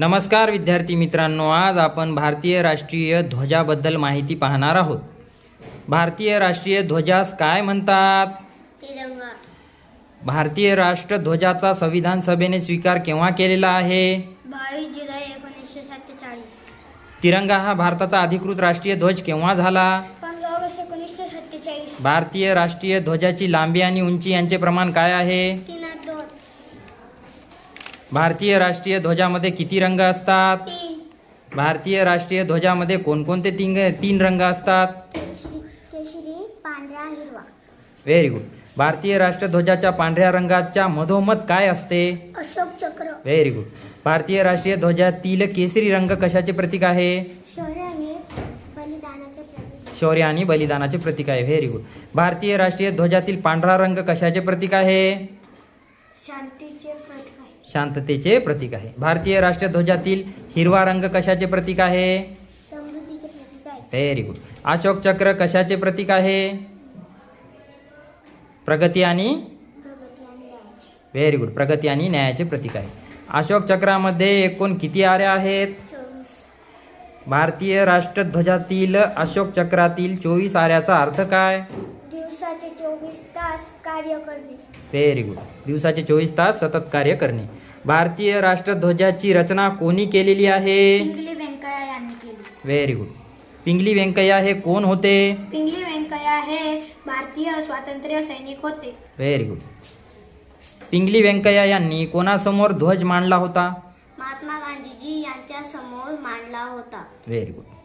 नमस्कार विद्यार्थी मित्रांनो आज आपण भारतीय राष्ट्रीय ध्वजाबद्दल माहिती पाहणार आहोत. भारतीय राष्ट्रीय ध्वजास काय म्हणतात? तिरंगा. भारतीय राष्ट्रध्वजाचा संविधान सभेने स्वीकार केव्हा केलेला आहे? बावीस जुलै एकोणीसशे सत्तेचाळीस. तिरंगा हा भारताचा अधिकृत राष्ट्रीय ध्वज केव्हा झाला? भारतीय राष्ट्रीय ध्वजाची लांबी आणि उंची यांचे प्रमाण काय आहे? भारतीय राष्ट्रीय ध्वजामध्ये किती रंग असतात? भारतीय राष्ट्रीय ध्वजामध्ये कोणकोणते तीन तीन रंग असतात? केशरी केशरी पांढरा हिरवा. व्हेरी गुड भारतीय राष्ट्रध्वजाच्या पांढऱ्या रंगाच्या मधोमध काय असते? अशोक चक्र. व्हेरी गुड भारतीय राष्ट्रीय ध्वजातील केसरी रंग कशाचे प्रतीक आहे? शौर्य आणि बलिदानाचे प्रतीक. आहे. व्हेरी गुड भारतीय राष्ट्रीय ध्वजातील पांढरा रंग कशाचे प्रतीक आहे? शांतीचे प्रतीक आहे शांततेचे प्रतीक आहे. भारतीय राष्ट्रीय ध्वजातील हिरवा रंग कशाचे प्रतीक आहे? व्हेरी गुड अशोक चक्र कशाचे प्रतीक आहे? प्रगती आणि व्हेरी गुड प्रगती आणि न्यायाचे प्रतीक आहे. अशोक चक्रामध्ये एकूण किती आऱ्या आहेत? भारतीय राष्ट्रध्वजातील अशोक चक्रातील चोवीस आऱ्याचा अर्थ काय? दिवसाचे चोवीस तास कार्य करणे. व्हेरी गुड दिवसाचे चोवीस तास सतत कार्य करणे. भारतीय राष्ट्रध्वजाची रचना कोणी केलेली आहे? पिंगली व्यंकय्या यांनी केली. व्हेरी गुड पिंगली व्यंकय्या हे कोण होते? पिंगली व्यंकय्या हे भारतीय स्वातंत्र्य सैनिक होते. व्हेरी गुड पिंगली व्यंकय्या यांनी कोणासमोर ध्वज मांडला होता? महात्मा गांधीजी यांच्या समोर मांडला होता. Very good